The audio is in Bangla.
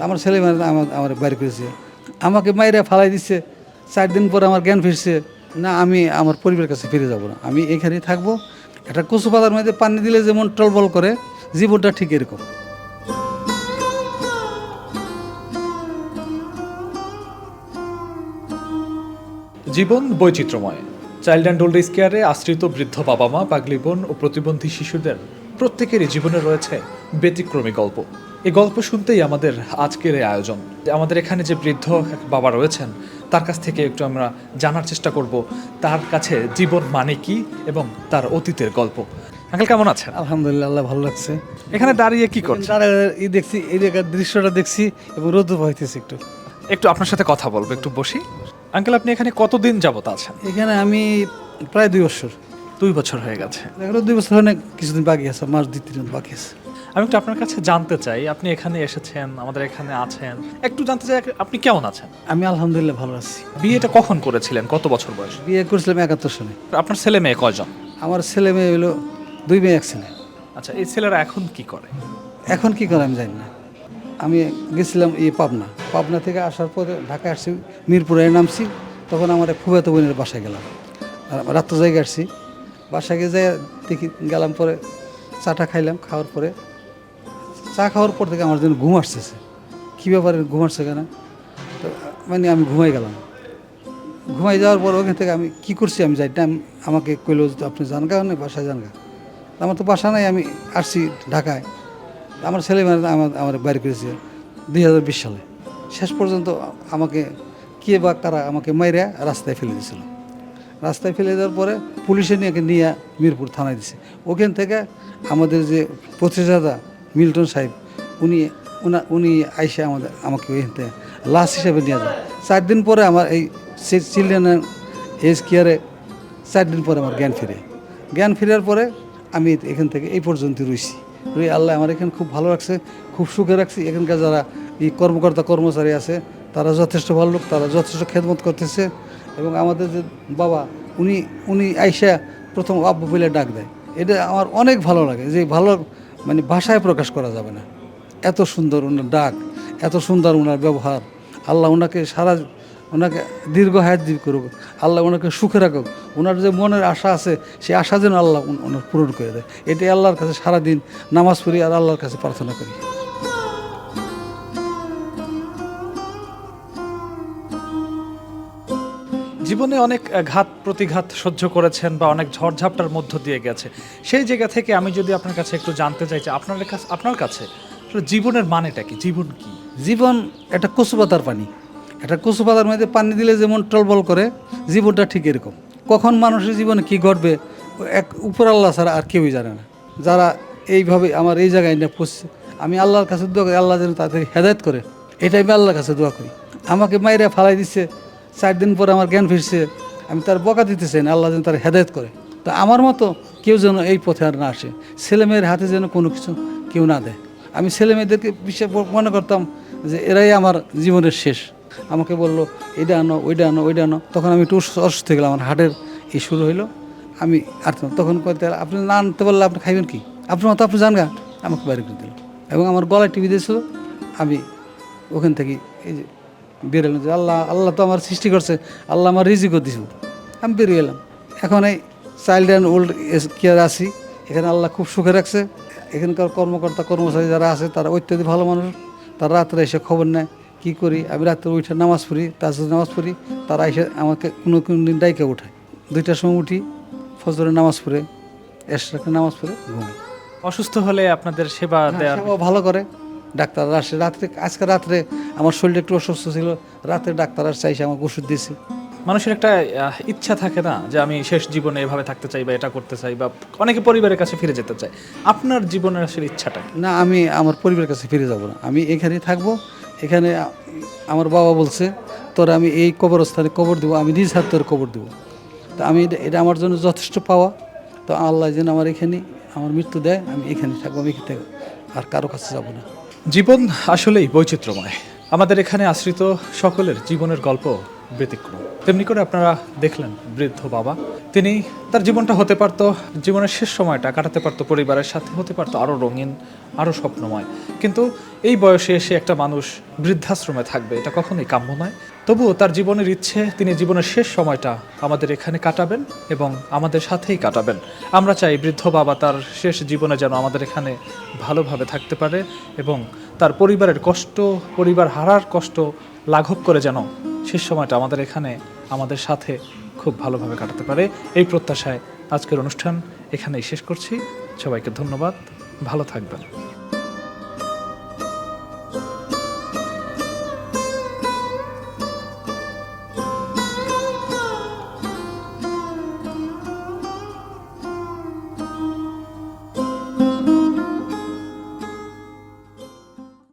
আমার ছেলে মেয়েরা আমার আমার বাইরে করেছে। আমাকে মাইরা ফালাই দিচ্ছে চার দিন পরে আমার জ্ঞান ফিরছে। না, আমি আমার পরিবারের কাছে ফিরে যাব না। আমি এখানেই থাকব। একটা কচু পাতার মধ্যে পানি দিলে যেমন টলবল করে, জীবনটা ঠিক এরকম। জীবন বৈচিত্র্যময়। চাইল্ড অ্যান্ড ওল্ড এজ কেয়ারে আশ্রিত বৃদ্ধ বাবা মা পাগলি বোন ও প্রতিবন্ধী শিশুদের প্রত্যেকেরই জীবনে রয়েছে ব্যতিক্রমী গল্প। এই গল্প শুনতেই আমাদের আজকের এই আয়োজন। আমাদের এখানে যে বৃদ্ধ বাবা রয়েছেন তার কাছ থেকে একটু আমরা জানার চেষ্টা করব তার কাছে জীবন মানে কি এবং তার অতীতের গল্প। আঙ্কেল কেমন আছেন? আলহামদুলিল্লাহ আল্লাহ ভালো লাগছে এখানে দাঁড়িয়ে কি করছেন? এই দেখছি এই জায়গার দৃশ্যটা দেখছি এবং রোদ হইতেছে একটু। একটু আপনার সাথে কথা বলব একটু বসি। আঙ্কেল আপনি এখানে কতদিন যাবত আছেন? এখানে আমি প্রায় দুই বছর। দুই বছর হয়ে গেছে। দুই বছর অনেক কিছুদিন বাকি আছে মাস দুই তিন দিন বাকি আছে। আমি একটু আপনার কাছে জানতে চাই আপনি এখানে এসেছেন আমাদের এখানে আছেন। একটু জানতে চাই আপনি কেমন আছেন? আমি আলহামদুলিল্লাহ ভালো আছি। বিয়েটা কখন করেছিলেন? কত বছর বয়স? বিয়ে করেছিলাম একাত্তর সালে। আপনার ছেলে মেয়ে কয়জন? আমার ছেলে মেয়ে হলো দুই মেয়ে এক ছেলে। আচ্ছা এই ছেলেরা এখন কি করে? এখন কি করে আমি জানি না। আমি গেছিলাম এই পাবনা। পাবনা থেকে আসার পরে ঢাকায় আসছি মিরপুরে নামছি তখন আমার ফুফাতো বোনের বাসায় গেলাম। রাত্র জায়গায় আসছি। বাসায় গিয়ে যাই দেখি গেলাম পরে চাটা খাইলাম খাওয়ার পরে চা খাওয়ার পর থেকে আমার জন্য ঘুম আসতেছে। কী ব্যাপারে ঘুম আসছে কেন? মানে আমি ঘুমাই গেলাম। ঘুমাই যাওয়ার পর ওখান থেকে আমি কি করছি আমি যাই আমি- আমাকে কইলো যে আপনি জানগা না বাসায় জানগা? আমার তো বাসা নাই, আমি আসছি ঢাকায়। আমার ছেলে আমার আমার বাইরে করেছে দুই হাজার বিশ সালে। শেষ পর্যন্ত আমাকে কে বা কারা আমাকে মাইরা রাস্তায় ফেলে দিয়েছিল রাস্তায় ফেলে দেওয়ার পরে পুলিশে নিয়ে নিয়ে মিরপুর থানায় দিছে। ওখান থেকে আমাদের যে প্রতিষ্ঠাতা মিল্টন সাহেব, উনি, উনা, উনি আইসে আমাদের, আমাকে থেকে লাশ হিসেবে নিয়ে যায় চার দিন পরে আমার এই চিলড্রেন এজ কেয়ারে চার দিন পরে আমার জ্ঞান ফিরে। জ্ঞান ফেরার পরে আমি এখান থেকে এই পর্যন্ত রয়েছি রই আল্লাহ আমার এখানে খুব ভালো রাখছে, খুব সুখে রাখছি। এখানকার যারা এই কর্মকর্তা, কর্মচারী আছে, তারা যথেষ্ট ভালো লোক, তারা যথেষ্ট খেদমত করতেছে এবং আমাদের যে বাবা, উনি উনি আইসা প্রথম আব্বু বলে ডাক দেয়। এটা আমার অনেক ভালো লাগে যে ভালো মানে ভাষায় প্রকাশ করা যাবে না। এত সুন্দর ওনার ডাক, এত সুন্দর ওনার ব্যবহার। আল্লাহ ওনাকে সারা, ওনাকে দীর্ঘ হায়াত করুক। আল্লাহ ওনাকে সুখে রাখুক। ওনার যে মনের আশা আছে, সেই আশা যেন আল্লাহ ওন- ওনার পূরণ করে দেয়। এটি আল্লাহর কাছে সারাদিন নামাজ পড়ি আর আল্লাহর কাছে প্রার্থনা করি। জীবনে অনেক ঘাত প্রতিঘাত সহ্য করেছেন বা অনেক ঝড়ঝাপটার মধ্য দিয়ে গেছে। সেই জায়গা থেকে আমি যদি আপনার কাছে একটু জানতে চাইছি আপনার কাছে আপনার কাছে জীবনের মানেটা কি? জীবন কি? জীবন একটা কচু পাতার পানি। একটা কচু পাতার মধ্যে পানি দিলে যেমন টলবল করে, জীবনটা ঠিক এরকম। কখন মানুষের জীবনে কি ঘটবে, এক উপর আল্লাহ ছাড়া আর কেউই জানে না। যারা এইভাবে আমার এই জায়গায় না পড়ছে আমি আল্লাহর কাছে দোয়া করি, আল্লাহ যেন তাদের হেদায়ত করে। এটাই আমি আল্লাহর কাছে দোয়া করি। আমাকে মাইরা ফালাই দিচ্ছে চার দিন পরে আমার জ্ঞান ফিরছে, আমি তার বকা দিতে চাই না আল্লাহ যেন তার হেদায়ত করে। তা আমার মতো কেউ যেন এই পথে আর না আসে। ছেলে মেয়ের হাতে যেন কোনো কিছু কেউ না দেয়। আমি ছেলে মেয়েদেরকে বিশ্বাস মনে করতাম যে এরাই আমার জীবনের শেষ। আমাকে বলল, এটা আনো, ওইটা আনো ওইটা আনো। তখন আমি একটু অসুস্থ- গেলাম, আমার হার্টের এই শুরু হইল। আমি আর তখন কইতে আপনি না আনতে পারলে আপনি খাইবেন কি? আপনার মতো আপনি জান গা আমাকে বাইরে করে দিল। এবং আমার গলায় টিভি দিয়েছিল। আমি ওখান থেকে এই যে বেরোলাম যে আল্লাহ আল্লাহ তো আমার সৃষ্টি করছে আল্লাহ আমার রিজিকও দিছিল আমি বেরিয়ে এলাম। এখন এই child and old age care আছি। এখানে আল্লাহ খুব সুখে রাখছে। এখানকার কর্মকর্তা কর্মচারী যারা আছে তারা অত্যাধিক ভালো মানুষ। তারা রাত্রে এসে খবর নেয় কী করি? আমি রাত্রে উঠে নামাজ পড়ি তার নামাজ পড়ি। তারা এসে আমাকে কোনো কোনো দিন ডাইকে উঠায় দুইটার সময় উঠি ফজরের নামাজ পড়ে এসরাকে নামাজ পড়ে ঘুমাই। অসুস্থ হলে আপনাদের সেবা দেওয়ার সেবাও ভালো করে। ডাক্তার আসে। রাত্রে আজকে রাত্রে আমার শরীরটা একটু অসুস্থ ছিল রাতে ডাক্তার আর চাইছে আমাকে ওষুধ দিয়েছে। মানুষের একটা ইচ্ছা থাকে না যে আমি শেষ জীবনে এভাবে থাকতে চাই বা এটা করতে চাই বা অনেকে পরিবারের কাছে ফিরে যেতে চায়। আপনার জীবনের আসলে ইচ্ছাটা না আমি আমার পরিবারের কাছে ফিরে যাব না। আমি এখানেই থাকব এখানে আমার বাবা বলছে তোর আমি এই কবরস্থানে কবর দেবো আমি নিজ হাত তোর কবর দেবো। তো আমি এটা- আমার জন্য যথেষ্ট পাওয়া। তো আল্লাহ যেন আমার এখানে আমার মৃত্যু দেয় আমি এখানে থাকব আমি এখান থেকে আর কারও কাছে যাব না। জীবন আসলেই বৈচিত্র্যময়। আমাদের এখানে আশ্রিত সকলের জীবনের গল্প ব্যতিক্রম। তেমনি করে আপনারা দেখলেন বৃদ্ধ বাবা তিনি তার জীবনটা হতে পারতো, জীবনের শেষ সময়টা কাটাতে পারতো পরিবারের সাথে, হতে পারতো আরও রঙিন আরও স্বপ্নময়। কিন্তু এই বয়সে এসে একটা মানুষ বৃদ্ধাশ্রমে থাকবে, এটা কখনোই কাম্য নয়। তবুও তার জীবনের ইচ্ছে, তিনি জীবনের শেষ সময়টা আমাদের এখানে কাটাবেন এবং আমাদের সাথেই কাটাবেন। আমরা চাই বৃদ্ধ বাবা তার শেষ জীবনে যেন আমাদের এখানে ভালোভাবে থাকতে পারে এবং তার পরিবারের কষ্ট, পরিবার হারার কষ্ট লাঘব করে যেন শেষ সময়টা আমাদের এখানে, আমাদের সাথে খুব ভালোভাবে কাটাতে পারে এই প্রত্যাশায় আজকের অনুষ্ঠান এখানেই শেষ করছি। সবাইকে ধন্যবাদ। ভালো থাকবেন।